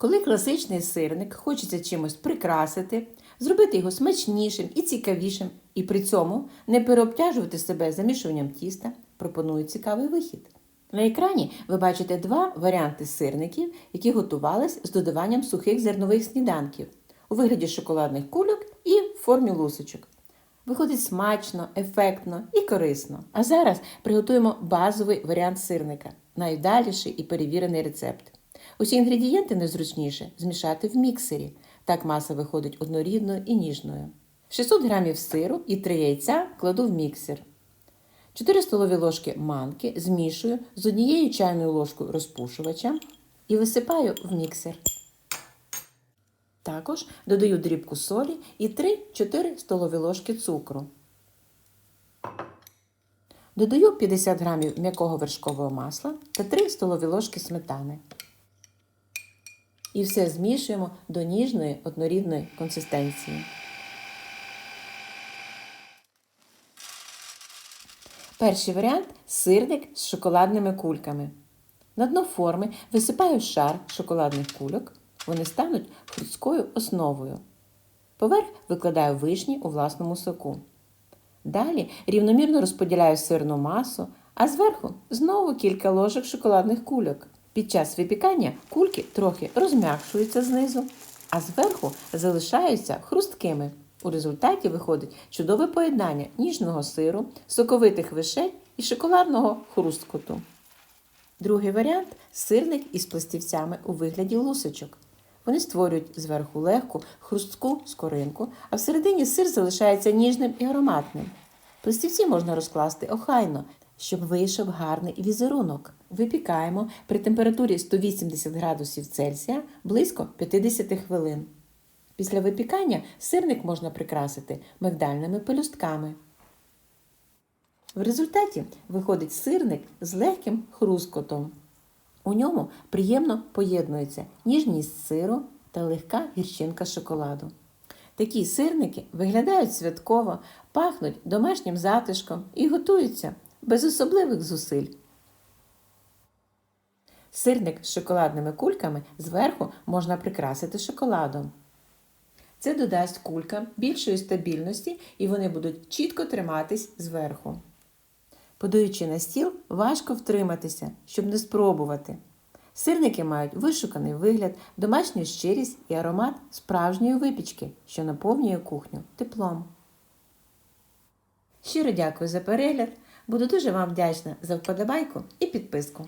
Коли класичний сирник хочеться чимось прикрасити, зробити його смачнішим і цікавішим, і при цьому не переобтяжувати себе замішуванням тіста, пропоную цікавий вихід. На екрані ви бачите два варіанти сирників, які готувались з додаванням сухих зернових сніданків у вигляді шоколадних кульок і в формі лусочок. Виходить смачно, ефектно і корисно. А зараз приготуємо базовий варіант сирника, найвдаліший і перевірений рецепт. Усі інгредієнти найзручніше змішати в міксері. Так маса виходить однорідною і ніжною. 600 г сиру і 3 яйця кладу в міксер. 4 столові ложки манки змішую з однією чайною ложкою розпушувача і висипаю в міксер. Також додаю дрібку солі і 3-4 столові ложки цукру. Додаю 50 г м'якого вершкового масла та 3 столові ложки сметани. І все змішуємо до ніжної однорідної консистенції. Перший варіант сирник з шоколадними кульками. На дно форми висипаю шар шоколадних кульок. Вони стануть хрусткою основою. Поверх викладаю вишні у власному соку. Далі рівномірно розподіляю сирну масу, а зверху знову кілька ложок шоколадних кульок. Під час випікання кульки трохи розм'якшуються знизу, а зверху залишаються хрусткими. У результаті виходить чудове поєднання ніжного сиру, соковитих вишень і шоколадного хрусткоту. Другий варіант сирник із пластівцями у вигляді лусочок. Вони створюють зверху легку, хрустку скоринку, а всередині сир залишається ніжним і ароматним. Пластівці можна розкласти охайно, щоб вийшов гарний візерунок. Випікаємо при температурі 180 градусів Цельсія близько 50 хвилин. Після випікання сирник можна прикрасити мигдальними пелюстками. В результаті виходить сирник з легким хрускотом. У ньому приємно поєднується ніжність сиру та легка гірчинка шоколаду. Такі сирники виглядають святково, пахнуть домашнім затишком і готуються без особливих зусиль. Сирник з шоколадними кульками зверху можна прикрасити шоколадом. Це додасть кулькам більшої стабільності і вони будуть чітко триматись зверху. Подаючи на стіл, важко втриматися, щоб не спробувати. Сирники мають вишуканий вигляд, домашню щирість і аромат справжньої випічки, що наповнює кухню теплом. Щиро дякую за перегляд. Буду дуже вам вдячна за вподобайку і підписку.